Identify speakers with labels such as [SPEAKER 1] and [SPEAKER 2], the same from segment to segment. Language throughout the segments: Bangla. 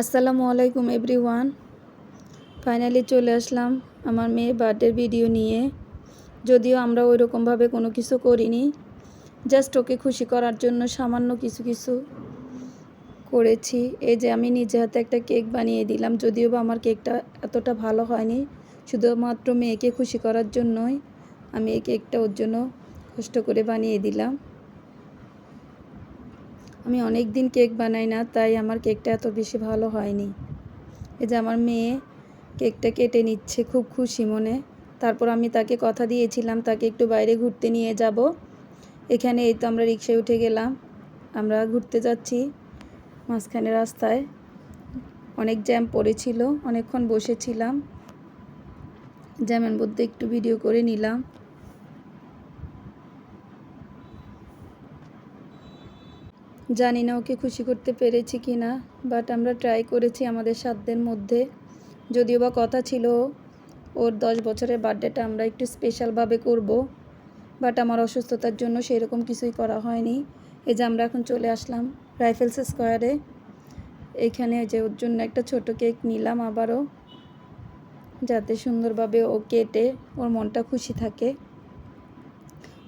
[SPEAKER 1] আসসালামু আলাইকুম এভরিওয়ান। ফাইনালি চলে আসলাম আমার মেয়ে বার্থডের ভিডিও নিয়ে। যদিও আমরা ওই রকমভাবে কোনো কিছু করিনি, জাস্ট ওকে খুশি করার জন্য সামান্য কিছু কিছু করেছি। এই যে আমি নিজে হাতে একটা কেক বানিয়ে দিলাম, যদিও বা আমার কেকটা এতটা ভালো হয়নি, শুধুমাত্র মেয়েকে খুশি করার জন্যই আমি এই কেকটা ওর জন্য কষ্ট করে বানিয়ে দিলাম। আমি অনেক দিন কেক বানাই না, তাই আমার কেকটা এত বেশি ভালো হয়নি। এই যে আমার মেয়ে কেকটা কেটে নিচ্ছে খুব খুশি মনে। তারপর আমি তাকে কথা দিয়েছিলাম, তাকে একটু বাইরে ঘুরতে নিয়ে যাব। এখানে এই তো আমরা রিক্সায় উঠে গেলাম। আমরা ঘুরতে যাচ্ছি মাঝখানে রাস্তায়। অনেক জ্যাম পড়েছিল, অনেকক্ষণ বসেছিলাম। জ্যামের মধ্যে একটু ভিডিও করে নিলাম। জানি না ওকে খুশি করতে পেরেছি কি না বাট আমরা ট্রাই করেছি আমাদের সাধ্যের মধ্যে। যদিও বা কথা ছিল, ওর দশ বছরের বার্থডেটা আমরা একটু স্পেশালভাবে করব বাট আমার অসুস্থতার জন্য সেরকম কিছুই করা হয়নি। এই যে আমরা এখন চলে আসলাম রাইফেলস স্কোয়ারে এখানে যে ওর জন্য একটা ছোট কেক নিলাম আবারও, যাতে সুন্দরভাবে ও কেটে ওর মনটা খুশি থাকে।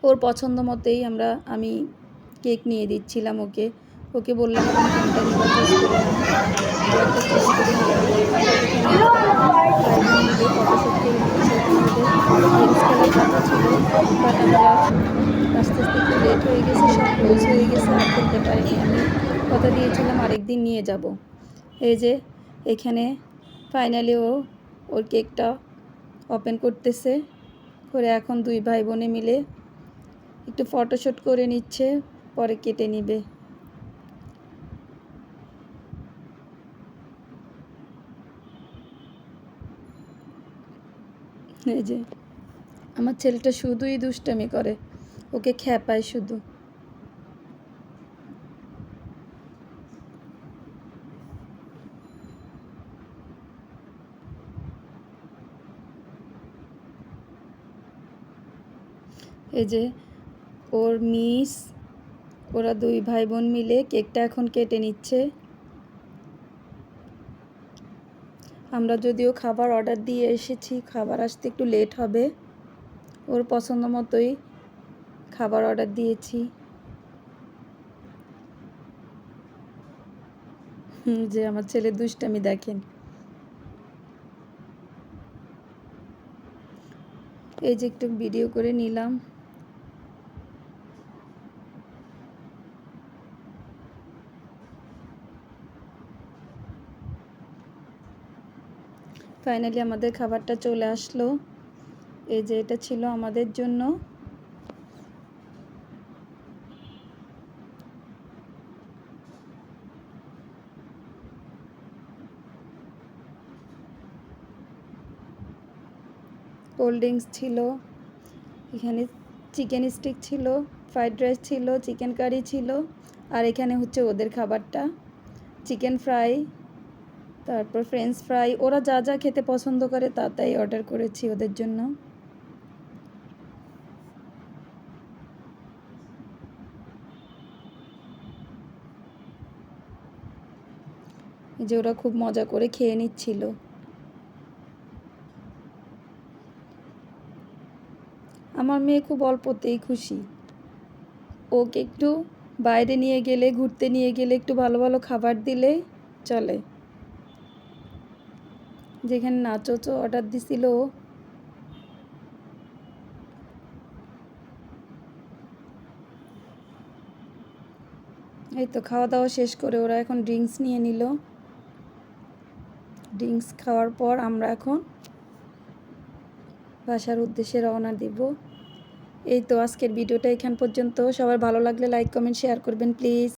[SPEAKER 1] ওর পছন্দ মতেই আমরা, আমি কেক নিয়ে দিচ্ছিলাম ওকে। ওকে বললাম আস্তে আস্তে একটু লেট হয়ে গেছে সব ক্লোজ হয়ে গেছে আর খেলতে পারিনি আমি কথা দিয়েছিলাম আরেকদিন নিয়ে যাব এই যে, এখানে ফাইনালি ও, ওর কেকটা ওপেন করতেছে। করে এখন দুই ভাই বোনে মিলে একটু ফটোশ্যুট করে নিচ্ছে, পরে কেটে নিবে। এই যে, আমার ছেলেটা শুধুই দুষ্টামি করে, ওকে খ্যাপায় শুধু। এই যে, ওর মিস, ওরা দুই ভাই বোন মিলে কেকটা এখন কেটে নিচ্ছে। আমরা যদিও খাবার অর্ডার দিয়ে এসেছি, খাবার আসতে একটু লেট হবে। ওর পছন্দ মতোই খাবার অর্ডার দিয়েছি। যে আমার ছেলে দুষ্টামি দেখেন। এই যে একটু ভিডিও করে নিলাম। ফাইনালি আমাদের খাবারটা চলে আসলো। এই যে এটা ছিল আমাদের জন্য। কোল্ড ড্রিঙ্কস ছিল। এখানে চিকেন স্টিক ছিল ফ্রাইড রাইস ছিল চিকেন কারি ছিল। আর এখানে হচ্ছে ওদের খাবারটা। চিকেন ফ্রাই তারপর ফ্রেঞ্চ ফ্রাই ওরা যা যা খেতে পছন্দ করে তা তাই অর্ডার করেছি ওদের জন্য। যে ওরা খুব মজা করে খেয়ে নিচ্ছিল। আমার মেয়ে খুব অল্পতেই খুশি। ওকে একটু বাইরে নিয়ে গেলে, ঘুরতে নিয়ে গেলে, একটু ভালো ভালো খাবার দিলে চলে। যেখানে নাচোচো অর্ডার দিছিল। এই তো খাওয়া দাওয়া শেষ করে ওরা এখন ড্রিঙ্কস নিয়ে নিল। ড্রিঙ্কস খাওয়ার পর আমরা এখন বাসার উদ্দেশ্যে রওনা দিব। এই তো আজকের ভিডিওটা এখান পর্যন্ত। সবার ভালো লাগলে লাইক কমেন্ট শেয়ার করবেন প্লিজ